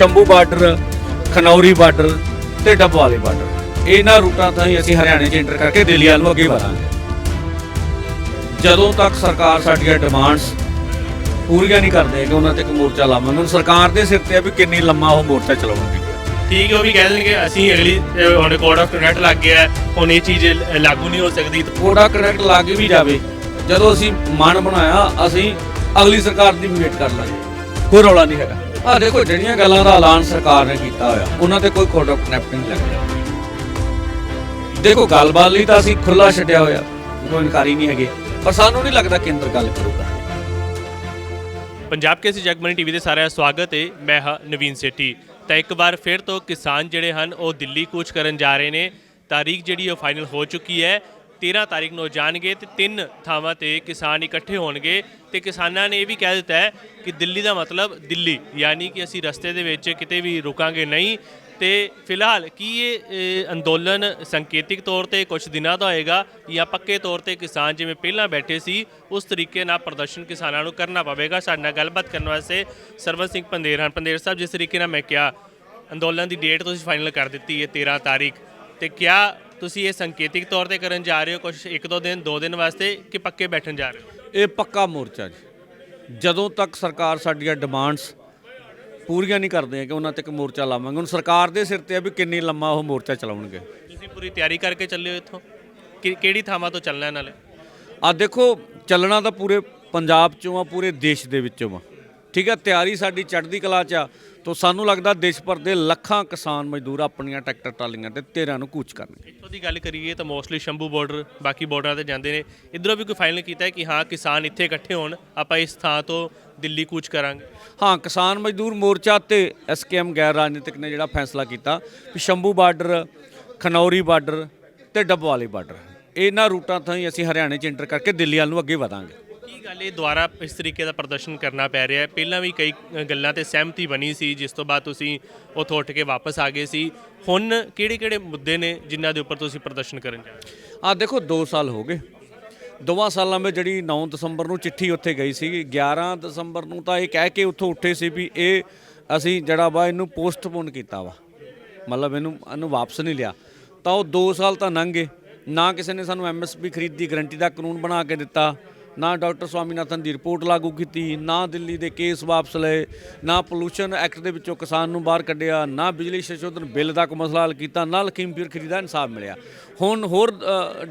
Shambhu border Khanauri border ਤੇ Dabwali border. ਇਹਨਾਂ ਰੂਟਾਂ ਤੋਂ ਹੀ ਅਸੀਂ ਹਰਿਆਣੇ 'ਚ ਐਂਟਰ ਕਰਕੇ ਦਿੱਲੀ ਵੱਲ ਨੂੰ ਅੱਗੇ ਵਧਾਂਗੇ। ਜਦੋਂ ਤੱਕ ਸਰਕਾਰ ਸਾਡੀਆਂ ਡਿਮਾਂਡਸ ਪੂਰੀਆਂ ਨਹੀਂ ਕਰਦੇ ਕਿ ਉਹਨਾਂ ਤੇ ਇੱਕ ਮੋਰਚਾ ਲਾਵਾਂਗੇ ਹੁਣ ਸਰਕਾਰ ਦੇ ਸਿਰ ਤੇ ਆ ਵੀ ਕਿੰਨੀ ਲੰਮਾ ਉਹ ਮੋਰਚਾ ਚਲਾਉਣਗੇ। ਠੀਕ ਹੈ ਉਹ ਵੀ ਕਹਿ ਦੇਣਗੇ ਅਸੀਂ ਅਗਲੀ ਹੁਣ ਕੋਡ ਆਫ ਕੰਡਕਟ ਲੱਗ ਗਿਆ ਹੁਣ ਇਹ ਚੀਜ਼ ਲਾਗੂ ਨਹੀਂ ਹੋ ਸਕਦੀ। ਤਾਂ ਕੋਡਾ ਕਨੈਕਟ ਲੱਗ ਵੀ ਜਾਵੇ ਜਦੋਂ ਅਸੀਂ ਮਨ ਬਣਾਇਆ ਅਸੀਂ ਅਗਲੀ ਸਰਕਾਰ ਦੀ ਵੇਟ ਕਰ ਲਾਂਗੇ। ਕੋਈ ਰੌਲਾ ਨਹੀਂ ਹੈਗਾ। ਆ ਦੇਖੋ, ਜਿਹੜੀਆਂ ਗੱਲਾਂ ਦਾ ਐਲਾਨ ਸਰਕਾਰ ਨੇ ਕੀਤਾ ਹੋਇਆ, ਉਹਨਾਂ ਤੇ ਕੋਈ ਕੋਡ ਆਫ ਕਨੈਕਟ ਨਹੀਂ ਲੱਗਿਆ। ਦੇਖੋ, ਗੱਲਬਾਤ ਲਈ ਤਾਂ ਅਸੀਂ ਖੁੱਲਾ ਛੱਡਿਆ ਹੋਇਆ, ਕੋਈ ਇਨਕਾਰੀ ਨਹੀਂ ਹੈਗੇ, ਪਰ ਸਾਨੂੰ ਨਹੀਂ ਲੱਗਦਾ ਕੇਂਦਰ ਗੱਲ ਕਰੂਗਾ। ਪੰਜਾਬ ਕੇਸੀ ਜਗਮਨੀ ਟੀਵੀ ਦੇ ਸਾਰਿਆਂ ਦਾ ਸਵਾਗਤ ਹੈ ਮੈਂ ਹਾਂ ਨਵੀਨ ਸੇਠੀ। ਤਾਂ ਇੱਕ ਵਾਰ ਫਿਰ ਤੋਂ ਕਿਸਾਨ ਜਿਹੜੇ ਹਨ, ਉਹ ਦਿੱਲੀ ਕੂਚ ਕਰਨ ਜਾ ਰਹੇ ਨੇ। ਤਾਰੀਖ ਜਿਹੜੀ ਉਹ ਫਾਈਨਲ ਹੋ ਚੁੱਕੀ ਹੈ। 13 ਤਾਰੀਖ ਨੂੰ ਜਾਣਗੇ ਤੇ ਤਿੰਨ ਥਾਵਾਂ ਤੇ ਕਿਸਾਨ ਇਕੱਠੇ ਹੋਣਗੇ ਤੇ ਕਿਸਾਨਾਂ ਨੇ ਇਹ ਵੀ ਕਹਿ ਦਿੱਤਾ ਹੈ ਕਿ ਦਿੱਲੀ ਦਾ ਮਤਲਬ ਦਿੱਲੀ, ਯਾਨੀ ਕਿ ਅਸੀਂ ਰਸਤੇ ਦੇ ਵਿੱਚ ਕਿਤੇ ਵੀ ਰੁਕਾਂਗੇ ਨਹੀਂ। ਤੇ ਫਿਲਹਾਲ ਕੀ ਇਹ ਅੰਦੋਲਨ ਸੰਕੇਤਿਕ ਤੌਰ ਤੇ ਕੁਝ ਦਿਨਾਂ ਦਾ ਹੋਏਗਾ ਜਾਂ ਪੱਕੇ ਤੌਰ ਤੇ ਕਿਸਾਨ ਜਿਵੇਂ ਪਹਿਲਾਂ ਬੈਠੇ ਸੀ, ਉਸ ਤਰੀਕੇ ਨਾਲ ਪ੍ਰਦਰਸ਼ਨ ਕਿਸਾਨਾਂ ਨੂੰ ਕਰਨਾ ਪਵੇਗਾ? ਸਾਡੇ ਨਾਲ ਗੱਲਬਾਤ ਕਰਨ ਵਾਸਤੇ ਸਰਵਨ ਸਿੰਘ ਪੰਦੇਰ ਹਨ। ਪੰਦੇਰ ਸਾਹਿਬ, ਜਿਸ ਤਰੀਕੇ ਨਾਲ ਮੈਂ ਕਿਹਾ, ਅੰਦੋਲਨ ਦੀ ਡੇਟ ਤੁਸੀਂ ਫਾਈਨਲ ਕਰ ਦਿੱਤੀ ਹੈ 13 ਤਾਰੀਖ, ਤੇ ਕਿਆ ਤੁਸੀਂ ਇਹ ਸੰਕੇਤਿਕ ਤੌਰ ਤੇ ਕਰਨ ਜਾ ਰਹੇ ਹੋ ਕੁਝ ਇੱਕ ਦੋ ਦਿਨ ਦੋ ਦਿਨ ਵਾਸਤੇ ਕਿ ਪੱਕੇ ਬੈਠਣ ਜਾ ਰਹੇ ਹੋ? ਇਹ ਪੱਕਾ ਮੋਰਚਾ ਜੀ। ਜਦੋਂ ਤੱਕ ਸਰਕਾਰ ਸਾਡੀਆਂ ਡਿਮਾਂਡਸ ਪੂਰੀਆਂ ਨਹੀਂ ਕਰਦੇ ਕਿ ਉਹਨਾਂ ਤੇ ਇੱਕ ਮੋਰਚਾ ਲਾਵਾਂਗੇ ਹੁਣ ਸਰਕਾਰ ਦੇ ਸਿਰ ਤੇ ਆ ਵੀ ਕਿੰਨੀ ਲੰਮਾ ਉਹ ਮੋਰਚਾ ਚਲਾਉਣਗੇ। ਤੁਸੀਂ ਪੂਰੀ ਤਿਆਰੀ ਕਰਕੇ ਚੱਲੇ ਹੋ ਇੱਥੋਂ? ਕਿ- ਕਿਹੜੀ ਥਾਵਾਂ ਤੋਂ ਚੱਲਣਾ ਨਾਲੇ? ਆ ਦੇਖੋ ਚੱਲਣਾ ਤਾਂ ਪੂਰੇ ਪੰਜਾਬ ਚੋਂ ਆ ਪੂਰੇ ਦੇਸ਼ ਦੇ ਵਿੱਚੋਂ ਆ। ਠੀਕ ਆ ਤਿਆਰੀ ਸਾਡੀ ਚੜ੍ਹਦੀ ਕਲਾ ਚ ਆ। ਤੋਂ ਸਾਨੂੰ ਲੱਗਦਾ ਦੇਸ਼ ਭਰ ਦੇ ਲੱਖਾਂ ਕਿਸਾਨ ਮਜ਼ਦੂਰ ਆਪਣੀਆਂ ਟਰੈਕਟਰ ਟਰਾਲੀਆਂ ਤੇ ਤੇਰਾਂ ਨੂੰ ਕੂਚ ਕਰਨਗੇ। ਇੱਥੋਂ ਦੀ ਗੱਲ ਕਰੀਏ ਤਾਂ ਮੋਸਟਲੀ ਸ਼ੰਭੂ ਬਾਰਡਰ ਬਾਕੀ ਬਾਰਡਰਾਂ ਤੇ ਜਾਂਦੇ ਨੇ। ਇਧਰੋਂ ਵੀ ਕੋਈ ਫਾਈਨਲ ਕੀਤਾ ਹੈ ਕਿ ਹਾਂ ਕਿਸਾਨ ਇੱਥੇ ਇਕੱਠੇ ਹੋਣ ਆਪਾਂ ਇਸ ਥਾਂ ਤੋਂ ਦਿੱਲੀ ਕੂਚ ਕਰਾਂਗੇ। ਹਾਂ ਕਿਸਾਨ ਮਜ਼ਦੂਰ ਮੋਰਚਾ ਤੇ ਐਸਕੇਐਮ ਗੈਰ ਰਾਜਨੀਤਿਕ ਨੇ ਜਿਹੜਾ ਫੈਸਲਾ ਕੀਤਾ ਵੀ ਸ਼ੰਭੂ ਬਾਰਡਰ ਖਨੌਰੀ ਬਾਰਡਰ ਤੇ ਡੱਬਵਾਲੀ ਬਾਰਡਰ ਇਹਨਾਂ ਰੂਟਾਂ ਤੋਂ ਹੀ ਅਸੀਂ ਹਰਿਆਣੇ 'ਚ ਐਂਟਰ ਕਰਕੇ ਦਿੱਲੀ ਵੱਲ ਨੂੰ ਅੱਗੇ ਵਧਾਂਗੇ। ਕੀ ਗੱਲ ਇਹ ਦੁਬਾਰਾ ਇਸ ਤਰੀਕੇ ਦਾ ਪ੍ਰਦਰਸ਼ਨ ਕਰਨਾ ਪੈ ਰਿਹਾ ਹੈ? ਪਹਿਲਾਂ ਵੀ ਕਈ ਗੱਲਾਂ ਤੇ ਸਹਿਮਤੀ ਬਣੀ ਸੀ, ਜਿਸ ਤੋਂ ਬਾਅਦ ਤੁਸੀਂ ਉੱਥੋਂ ਉੱਠ ਕੇ ਵਾਪਸ ਆ ਗਏ ਸੀ। ਹੁਣ ਕਿਹੜੇ ਕਿਹੜੇ ਮੁੱਦੇ ਨੇ ਜਿਨ੍ਹਾਂ ਦੇ ਉੱਪਰ ਤੁਸੀਂ ਪ੍ਰਦਰਸ਼ਨ ਕਰਨ ਜਾ ਰਹੇ ਹੋ? ਆ ਦੇਖੋ 2 ਸਾਲ ਹੋ ਗਏ। ਦੋਵਾਂ ਸਾਲਾਂ ਵਿੱਚ ਜਿਹੜੀ 9 ਦਸੰਬਰ ਨੂੰ ਚਿੱਠੀ ਉੱਥੇ ਗਈ ਸੀ 11 ਦਸੰਬਰ ਨੂੰ ਤਾਂ ਇਹ ਕਹਿ ਕੇ ਉੱਥੋਂ ਉੱਠੇ ਸੀ ਵੀ ਇਹ ਅਸੀਂ ਜਿਹੜਾ ਵਾ ਇਹਨੂੰ ਪੋਸਟਪੋਨ ਕੀਤਾ ਵਾ। ਮਤਲਬ ਇਹਨੂੰ ਇਹਨੂੰ ਵਾਪਸ ਨਹੀਂ ਲਿਆ। ਤਾਂ ਉਹ 2 ਸਾਲ ਤਾਂ ਲੰਘ ਗਏ। ਨਾ ਕਿਸੇ ਨੇ ਸਾਨੂੰ ਐਮਐਸਪੀ ਖਰੀਦ ਦੀ ਗਰੰਟੀ ਦਾ ਕਾਨੂੰਨ ਬਣਾ ਕੇ ਦਿੱਤਾ। ਨਾ ਡਾਕਟਰ ਸਵਾਮੀਨਾਥਨ ਦੀ ਰਿਪੋਰਟ ਲਾਗੂ ਕੀਤੀ ਨਾ ਦਿੱਲੀ ਦੇ ਕੇਸ ਵਾਪਸ ਲਏ ਨਾ ਪੋਲੂਸ਼ਨ ਐਕਟ ਦੇ ਵਿੱਚੋਂ ਕਿਸਾਨ ਨੂੰ ਬਾਹਰ ਕੱਢਿਆ ਨਾ ਬਿਜਲੀ ਸੰਸ਼ੋਧਨ ਬਿੱਲ ਦਾ ਕੋਈ ਮਸਲਾ ਹੱਲ ਕੀਤਾ ਨਾ ਲਖੀਮਪੁਰ ਖੀਰੀ ਦਾ ਇਨਸਾਫ ਮਿਲਿਆ। ਹੁਣ ਹੋਰ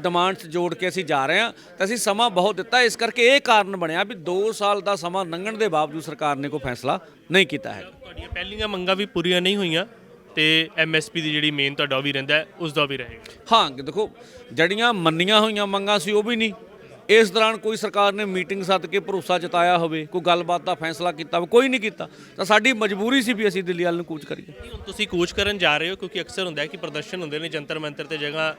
ਡਿਮਾਂਡਸ ਜੋੜ ਕੇ ਅਸੀਂ ਜਾ ਰਹੇ ਹਾਂ ਤਾਂ ਅਸੀਂ ਸਮਾਂ ਬਹੁਤ ਦਿੱਤਾ ਇਸ ਕਰਕੇ ਇਹ ਕਾਰਨ ਬਣਿਆ ਵੀ 2 ਸਾਲ ਦਾ ਸਮਾਂ ਲੰਘਣ ਦੇ ਬਾਵਜੂਦ ਸਰਕਾਰ ਨੇ ਕੋਈ ਫੈਸਲਾ ਨਹੀਂ ਕੀਤਾ ਹੈ ਤੁਹਾਡੀਆਂ ਪਹਿਲੀਆਂ ਮੰਗਾਂ ਵੀ ਪੂਰੀਆਂ ਨਹੀਂ ਹੋਈਆਂ ਤੇ ਐਮਐਸਪੀ ਦੀ ਜਿਹੜੀ ਮੇਨ ਤੁਹਾਡਾ ਵੀ ਰਹਿੰਦਾ ਉਸ ਦਾ ਵੀ ਰਹੇਗਾ। ਹਾਂ ਦੇਖੋ ਜੜੀਆਂ ਮੰਨੀਆਂ ਹੋਈਆਂ ਮੰਗਾਂ ਸੀ ਉਹ ਵੀ ਨਹੀਂ ਇਸ ਦੌਰਾਨ ਕੋਈ ਸਰਕਾਰ ਨੇ ਮੀਟਿੰਗ ਸੱਦ ਕੇ ਭਰੋਸਾ ਜਤਾਇਆ ਹੋਵੇ ਕੋਈ ਗੱਲਬਾਤ ਦਾ ਫੈਸਲਾ ਕੀਤਾ ਹੋਵੇ ਕੋਈ ਨਹੀਂ ਕੀਤਾ ਤਾਂ ਸਾਡੀ ਮਜਬੂਰੀ ਸੀ ਵੀ ਅਸੀਂ ਦਿੱਲੀ ਵੱਲ ਨੂੰ ਕੂਚ ਕਰੀਏ। ਤੁਸੀਂ ਕੂਚ ਕਰਨ ਜਾ ਰਹੇ ਹੋ ਕਿਉਂਕਿ ਅਕਸਰ ਹੁੰਦਾ ਹੈ ਕਿ ਪ੍ਰਦਰਸ਼ਨ ਹੁੰਦੇ ਨੇ ਜੰਤਰ ਮੰਤਰ ਤੇ ਜਗ੍ਹਾ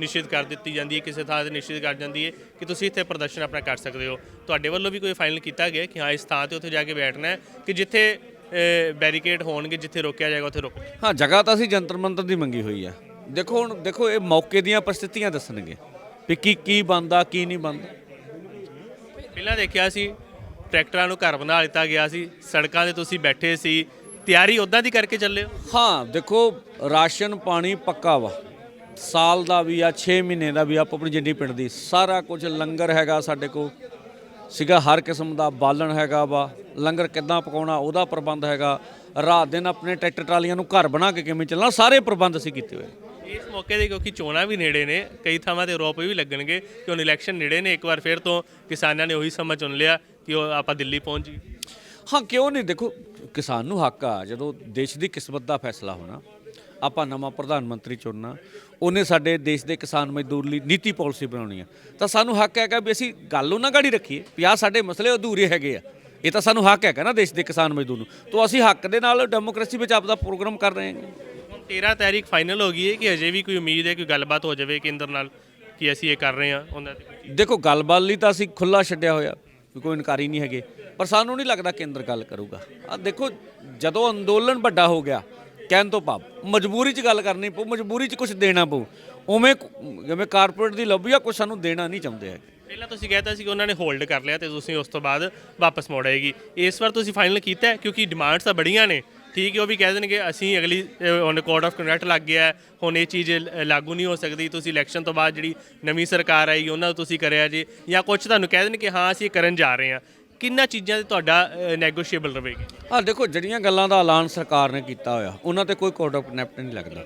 ਨਿਸ਼ਚਿਤ ਕਰ ਦਿੱਤੀ ਜਾਂਦੀ ਹੈ ਕਿਸੇ ਥਾਂ ਤੇ ਨਿਸ਼ਚਿਤ ਕਰ ਜਾਂਦੀ ਹੈ ਕਿ ਤੁਸੀਂ ਇੱਥੇ ਪ੍ਰਦਰਸ਼ਨ ਆਪਣਾ ਕਰ ਸਕਦੇ ਹੋ। ਤੁਹਾਡੇ ਵੱਲੋਂ ਵੀ ਕੋਈ ਫਾਈਨਲ ਕੀਤਾ ਗਿਆ ਕਿ ਹਾਂ ਇਸ ਥਾਂ ਤੇ ਉੱਥੇ ਜਾ ਕੇ ਬੈਠਣਾ ਹੈ ਕਿ ਜਿੱਥੇ ਬੈਰੀਕੇਡ ਹੋਣਗੇ ਜਿੱਥੇ ਰੋਕਿਆ ਜਾਏਗਾ ਉੱਥੇ ਰੁਕ ਹਾਂ ਜਗ੍ਹਾ ਤਾਂ ਅਸੀਂ ਜੰਤਰ ਮੰਤਰ ਦੀ ਮੰਗੀ ਹੋਈ ਆ ਦੇਖੋ ਹੁਣ ਦੇਖੋ ਇਹ ਮੌਕੇ ਦੀਆਂ ਪਰਿਸਥਿਤੀਆਂ ਦੱਸਣਗੇ। ਵੀ ਕੀ ਕੀ ਬੰਦਾ ਕੀ ਨਹੀਂ ਬੰਦਾ ਪਹਿਲਾਂ ਦੇਖਿਆ ਸੀ ਟਰੈਕਟਰਾਂ ਨੂੰ ਘਰ ਬਣਾ ਦਿੱਤਾ ਗਿਆ ਸੀ ਸੜਕਾਂ ਤੇ ਤੁਸੀਂ ਬੈਠੇ ਸੀ ਤਿਆਰੀ ਉਦਾਂ ਦੀ ਕਰਕੇ ਚੱਲੇ ਹੋ? ਹਾਂ ਦੇਖੋ ਰਾਸ਼ਨ ਪਾਣੀ ਪੱਕਾ ਵਾ। ਸਾਲ ਦਾ ਵੀ ਆ 6 ਮਹੀਨੇ ਦਾ ਵੀ ਆ ਆਪਣੀ ਜਿੰਨੀ ਪਿੰਡ ਦੀ। ਸਾਰਾ ਕੁਝ ਲੰਗਰ ਹੈਗਾ ਸਾਡੇ ਕੋਲ। ਸੀਗਾ ਹਰ ਕਿਸਮ ਦਾ ਬਾਲਣ ਹੈਗਾ ਵਾ। ਲੰਗਰ ਕਿੱਦਾਂ ਪਕਾਉਣਾ ਉਹਦਾ ਪ੍ਰਬੰਧ ਹੈਗਾ। ਰਾਤ ਦਿਨ ਆਪਣੇ ਟਰੈਕਟਰ ਟਰਾਲੀਆਂ ਨੂੰ ਘਰ ਬਣਾ ਕੇ ਕਿਵੇਂ ਚੱਲਣਾ ਸਾਰੇ ਪ੍ਰਬੰਧ ਅਸੀਂ ਕੀਤੇ ਹੋਏ। ਇਸ ਮੌਕੇ ਦੇ ਕਿਉਂਕਿ ਚੋਣਾਂ ਵੀ ਨੇੜੇ ਨੇ, ਕਈ ਥਾਵਾਂ ਤੇ ਆਰੋਪ ਵੀ ਲੱਗਣਗੇ ਕਿ ਹੁਣ ਇਲੈਕਸ਼ਨ ਨੇੜੇ ਨੇ, ਇੱਕ ਵਾਰ ਫਿਰ ਤੋਂ ਕਿਸਾਨਾਂ ਨੇ ਉਹੀ ਸਮਾਂ ਚੁਣ ਲਿਆ ਕਿ ਉਹ ਆਪਾਂ ਦਿੱਲੀ ਪਹੁੰਚ ਜੀ ਹਾਂ, ਕਿਉਂ ਨਹੀਂ? ਦੇਖੋ, ਕਿਸਾਨ ਨੂੰ ਹੱਕ ਆ, ਜਦੋਂ ਦੇਸ਼ ਦੀ ਕਿਸਮਤ ਦਾ ਫੈਸਲਾ ਹੋਣਾ, ਆਪਾਂ ਨਵਾਂ ਪ੍ਰਧਾਨ ਮੰਤਰੀ ਚੁਣਨਾ, ਉਹਨੇ ਸਾਡੇ ਦੇਸ਼ ਦੇ ਕਿਸਾਨ ਮਜ਼ਦੂਰ ਲਈ ਨੀਤੀ ਪਾਲਿਸੀ ਬਣਾਉਣੀ ਆ। ਤਾਂ ਸਾਨੂੰ ਹੱਕ ਹੈਗਾ ਵੀ ਅਸੀਂ ਗੱਲ ਉਹਨਾਂ ਗਾੜੀ ਰੱਖੀਏ, ਵੀ ਆਹ ਸਾਡੇ ਮਸਲੇ ਅਧੂਰੇ ਹੈਗੇ ਆ। ਇਹ ਤਾਂ ਸਾਨੂੰ ਹੱਕ ਹੈਗਾ ਨਾ ਦੇਸ਼ ਦੇ ਕਿਸਾਨ ਮਜ਼ਦੂਰ ਨੂੰ। ਤੋਂ ਅਸੀਂ ਹੱਕ ਦੇ ਨਾਲ ਡੈਮੋਕ੍ਰੇਸੀ ਵਿੱਚ ਆਪਦਾ ਪ੍ਰੋਗਰਾਮ ਕਰ ਰਹੇ ਹਾਂ। 13 ਤਾਰੀਖ ਫਾਈਨਲ ਹੋ ਗਈ ਹੈ ਕਿ ਅਜੇ ਵੀ ਕੋਈ ਉਮੀਦ ਹੈ ਕਿ ਗੱਲਬਾਤ ਹੋ ਜਾਵੇ ਕੇਂਦਰ ਨਾਲ ਕਿ ਅਸੀਂ ਇਹ ਕਰ ਰਹੇ ਹਾਂ ਉਹਨਾਂ ਦੇ ਦੇਖੋ ਗੱਲਬਾਤ ਲਈ ਤਾਂ ਅਸੀਂ ਖੁੱਲਾ ਛੱਡਿਆ ਹੋਇਆ ਕੋਈ ਇਨਕਾਰੀ ਨਹੀਂ ਹੈਗੇ। ਪਰ ਸਾਨੂੰ ਨਹੀਂ ਲੱਗਦਾ ਕੇਂਦਰ ਗੱਲ ਕਰੂਗਾ। ਆ ਦੇਖੋ ਜਦੋਂ ਅੰਦੋਲਨ ਵੱਡਾ ਹੋ ਗਿਆ ਕਹਿਣ ਤੋਂ ਭਾਵ ਮਜਬੂਰੀ 'ਚ ਗੱਲ ਕਰਨੀ ਪਊ ਮਜਬੂਰੀ 'ਚ ਕੁਝ ਦੇਣਾ ਪਊ। ਉਵੇਂ ਜਿਵੇਂ ਕਾਰਪੋਰੇਟ ਦੀ ਲੌਬੀ ਆ ਕੁਝ ਸਾਨੂੰ ਦੇਣਾ ਨਹੀਂ ਚਾਹੁੰਦੇ ਹੈਗੇ। ਪਹਿਲਾਂ ਤੁਸੀਂ ਕਹਿਤਾ ਸੀ ਕਿ ਉਹਨਾਂ ਨੇ ਹੋਲਡ ਕਰ ਲਿਆ ਤੇ ਤੁਸੀਂ ਉਸ ਤੋਂ ਬਾਅਦ ਵਾਪਸ ਮੋੜ ਆਏਗੀ। ਇਸ ਵਾਰ ਤੁਸੀਂ ਫਾਈਨਲ ਕੀਤਾ? ਕਿਉਂਕਿ ਡਿਮਾਂਡਸ ਤਾਂ ਬੜੀਆਂ ਨੇ। ਠੀਕ ਹੈ ਉਹ ਵੀ ਕਹਿ ਦੇਣਗੇ ਅਸੀਂ ਅਗਲੀ ਅ, ਹੁਣ ਕੋਡ ਆਫ ਕੰਡਕਟ ਲੱਗ ਗਿਆ ਹੈ, ਹੁਣ ਇਹ ਚੀਜ਼ ਲ- ਲਾਗੂ ਨਹੀਂ ਹੋ ਸਕਦੀ ਤੁਸੀਂ ਇਲੈਕਸ਼ਨ ਤੋਂ ਬਾਅਦ ਜਿਹੜੀ ਨਵੀਂ ਸਰਕਾਰ ਆਈ ਉਹਨਾਂ ਨੂੰ ਤੁਸੀਂ ਕਰਿਆ ਜੀ ਜਾਂ ਕੁਝ ਤੁਹਾਨੂੰ ਕਹਿ ਦੇਣ ਕਿ ਹਾਂ ਅਸੀਂ ਇਹ ਕਰਨ ਜਾ ਰਹੇ ਹਾਂ। ਕਿੰਨਾ ਚੀਜ਼ਾਂ ਤੇ ਤੁਹਾਡਾ ਨੈਗੋਸ਼ੀਏਬਲ ਰਹੇਗੀ? ਆ ਦੇਖੋ ਜਿਹੜੀਆਂ ਗੱਲਾਂ ਦਾ ਐਲਾਨ ਸਰਕਾਰ ਨੇ ਕੀਤਾ ਹੋਇਆ ਉਹਨਾਂ ਤੇ ਕੋਈ ਕੋਡ ਆਫ ਕਨੈਕਟ ਨਹੀਂ ਲੱਗਦਾ।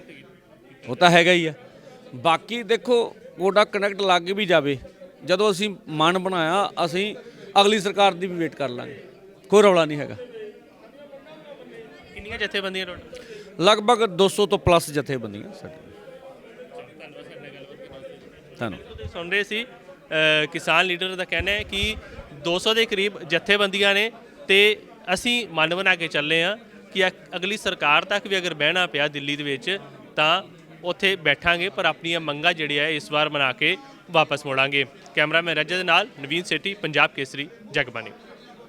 ਉਹ ਤਾਂ ਹੈਗਾ ਹੀ ਆ। ਬਾਕੀ ਦੇਖੋ ਕੋਡ ਆਫ ਕਨੈਕਟ ਲੱਗ ਵੀ ਜਾਵੇ ਜਦੋਂ ਅਸੀਂ ਮਨ ਬਣਾਇਆ ਅਸੀਂ ਅਗਲੀ ਸਰਕਾਰ ਦੀ ਵੀ ਵੇਟ ਕਰ ਲਾਂਗੇ। ਕੋਈ ਰੌਲਾ ਨਹੀਂ ਹੈਗਾ। ਕਿੰਨੀਆਂ ਜਥੇਬੰਦੀਆਂ ਟੋਟਲ ਲਗਭਗ 200 ਤੋਂ ਪਲੱਸ ਜਥੇਬੰਦੀਆਂ ਸਾਡੀਆਂ ਧੰਨਵਾਦ। ਤੁਸੀਂ ਸੁਣ ਰਹੇ ਸੀ ਅ, ਕਿਸਾਨ ਲੀਡਰ ਦਾ ਕਹਿਣਾ ਹੈ ਕਿ 200 ਦੇ ਕਰੀਬ ਜਥੇਬੰਦੀਆਂ ਨੇ ਤੇ ਅਸੀਂ ਮਨ ਬਣਾ ਕੇ ਚੱਲੇ ਆ ਕਿ ਅਗ- ਅਗਲੀ ਸਰਕਾਰ ਤੱਕ ਵੀ ਅਗਰ ਬਹਿਣਾ ਪਿਆ ਦਿੱਲੀ ਦੇ ਵਿੱਚ ਤਾਂ ਉੱਥੇ ਬੈਠਾਂਗੇ ਪਰ ਆਪਣੀਆਂ ਮੰਗਾਂ ਜਿਹੜੀਆਂ ਹੈ ਇਸ ਵਾਰ ਬਣਾ ਕੇ ਵਾਪਸ ਮੋੜਾਂਗੇ। ਕੈਮਰਾਮੈਨ ਰਜਤ ਦੇ ਨਾਲ ਨਵੀਨ ਸੇਠੀ ਪੰਜਾਬ ਕੇਸਰੀ ਜਗਬਾਨੀ